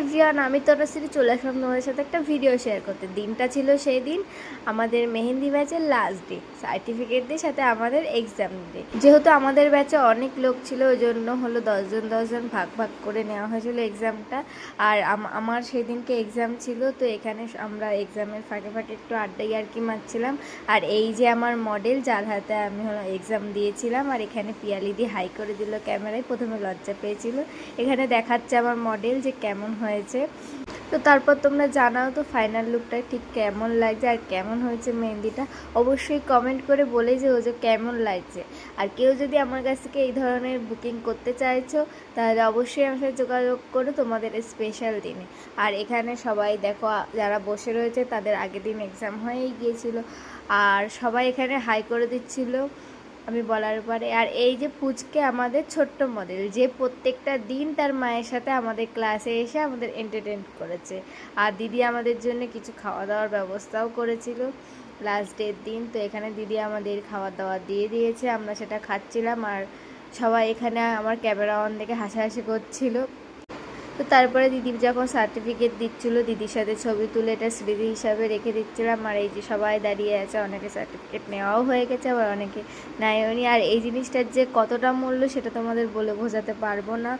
Everyone আমি তরশ্রী চলে আসলাম তোমাদের সাথে একটা ভিডিও শেয়ার করতে। দিনটা ছিল সেই দিন, আমাদের মেহেন্দি ব্যাচের লাস্ট ডে সার্টিফিকেট দিয়ে সাথে আমাদের এক্সাম ডে যেহেতু আমাদের ব্যাচে অনেক লোক ছিল ওই জন্য হলো দশজন দশজন ভাগ ভাগ করে নেওয়া হয়েছিল এক্সামটা আর আম- আমার সেদিনকে এক্সাম ছিল, তো এখানে আমরা এক্সামের ফাঁকে ফাঁকে একটু আড্ডাই আর কি মারছিলাম। আর এই যে আমার মডেল যার হাতে আমি হলো এক্সাম দিয়েছিলাম, আর এখানে পিয়ালি দিয়ে হাই করে দিল ক্যামেরায় প্রথমে লজ্জা পেয়েছিল। এখানে দেখাচ্ছে আমার মডেল যে কেমন হয়েছে। তো তারপর তোমরা জানাও তো ফাইনাল লুকটা ঠিক কেমন লাগছে আর কেমন হয়েছে মেহেন্দিটা? অবশ্যই কমেন্ট করে বলে যে ও যে কেমন লাগছে। আর কেউ যদি আমার কাছ থেকে এই ধরনের বুকিং করতে চাইছো, তাহলে অবশ্যই আমার সাথে যোগাযোগ করো তোমাদের স্পেশাল দিনে। আর এখানে সবাই দেখো যারা বসে রয়েছে তাদের আগের দিন এক্সাম হয়েই গিয়েছিল। আর সবাই এখানে হাই করে দিচ্ছিল। আমি বলার পরে। আর এই যে পুচকে আমাদের ছোট্ট মডেল যে প্রত্যেকটা দিন তার মায়ের সাথে আমাদের ক্লাসে এসে আমাদের এন্টারটেন করেছে। আর দিদি আমাদের জন্য কিছু খাওয়া দাওয়ার ব্যবস্থাও করেছিল। লাস্ট ডের দিন, তো এখানে দিদি আমাদের খাওয়া দাওয়া দিয়ে দিয়েছে, আমরা সেটা খাচ্ছিলাম। আর সবাই এখানে আমার ক্যামেরা অন দেখে হাসাহাসি করছিল। তো তারপরে দিদি যখন সার্টিফিকেট দিচ্ছিল, দিদির সাথে ছবি তুলে এটা স্মৃতি হিসাবে রেখে দিচ্ছিলাম। আর এই যে সবাই দাঁড়িয়ে আছে, অনেকে সার্টিফিকেট নেওয়াও হয়ে গেছে, আবার অনেকে নেয়নি আর এই জিনিসটার যে কতটা মূল্য, সেটা তোমাদের বলে বোঝাতে পারব না।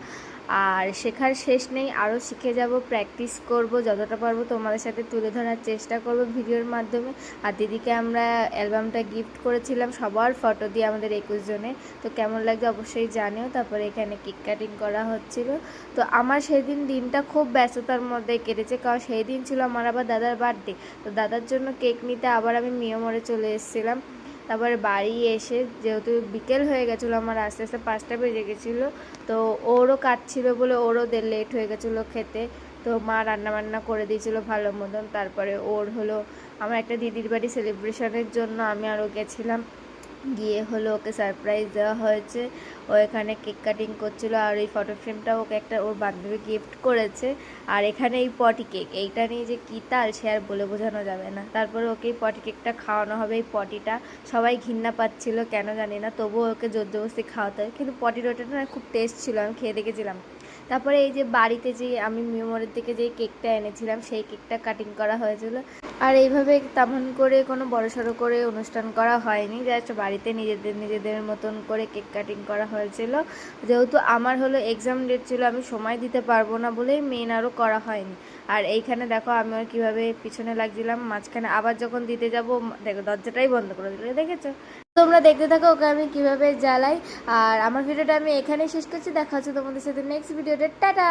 আর শেখার শেষ নেই আরও শিখে যাব প্র্যাকটিস করব, যতটা পারব তোমাদের সাথে তুলে ধরার চেষ্টা করব ভিডিওর মাধ্যমে। আর দিদিকে আমরা অ্যালবামটা গিফট করেছিলাম সবার ফটো দিয়ে আমাদের একুশ জনে তো কেমন লাগবে অবশ্যই জানিও, তারপরে এখানে কেক কাটিং করা হচ্ছিল। তো আমার সেদিন দিনটা খুব ব্যস্ততার মধ্যে কেটেছে, কারণ সেই দিন ছিল আমার আবার দাদার বার্থডে তো দাদার জন্য কেক নিতে আবার আমি মিয়মরে চলে এসেছিলাম। তারপরে বাড়ি এসে যেহেতু বিকেল হয়ে গেছিল, আমার আস্তে আস্তে পাঁচটা বেজে গেছিল, তো ওরও কাঁদছিলো বলে ওরও লেট হয়ে গেছিল খেতে। তো মা রান্না বান্না করে দিয়েছিলো ভালো মতন, তারপরে ওর হলো, আমার একটা দিদির বাড়ি সেলিব্রেশনের জন্য আমি আরও গেছিলাম। গিয়ে হলো ওকে সারপ্রাইজ দেওয়া হয়েছে। ও এখানে কেক কাটিং করছিল আর ওই ফটো ফ্রেমটা ওকে একটা ওর বান্ধবী গিফট করেছে। আর এখানে এই পটি কেক এইটা নিয়ে যে কী তাল সে আর বলে বোঝানো যাবে না। তারপরে ওকে এই পটি কেকটা খাওয়ানো হবে, এই পটিটা সবাই ঘৃণা পাচ্ছিল, কেন জানি না, তবুও ওকে জোর জবরদস্তি খাওয়াতে হয়। কিন্তু পটির ওটা না খুব টেস্ট ছিল, আমি খেয়ে দেখেছিলাম। তারপরে এই যে বাড়িতে যে আমি মিমোরের থেকে যে কেকটা এনেছিলাম, সেই কেকটা কাটিং করা হয়েছিল। আর এইভাবে তেমন করে কোনো বড় বড়সড় করে অনুষ্ঠান করা হয়নি। জাস্ট বাড়িতে নিজেদের নিজেদের মতন করে কেক কাটিং করা হয়েছিল। যেহেতু আমার হলো এক্সাম ডেট ছিল, আমি সময় দিতে পারব না বলেই মেন আরও করা হয়নি। আর এইখানে দেখো আমি আর কীভাবে পিছনে লাগছিলাম, মাঝখানে আবার যখন দিতে যাব, দেখো দরজাটাই বন্ধ করে দিল, দেখেছ? তোমরা দেখতে থাকো, ওকে আমি কীভাবে জ্বালাই। আর আমার ভিডিওটা আমি এখানেই শেষ করছি, দেখা হচ্ছে তোমাদের সাথে নেক্সট ভিডিওতে টাটা!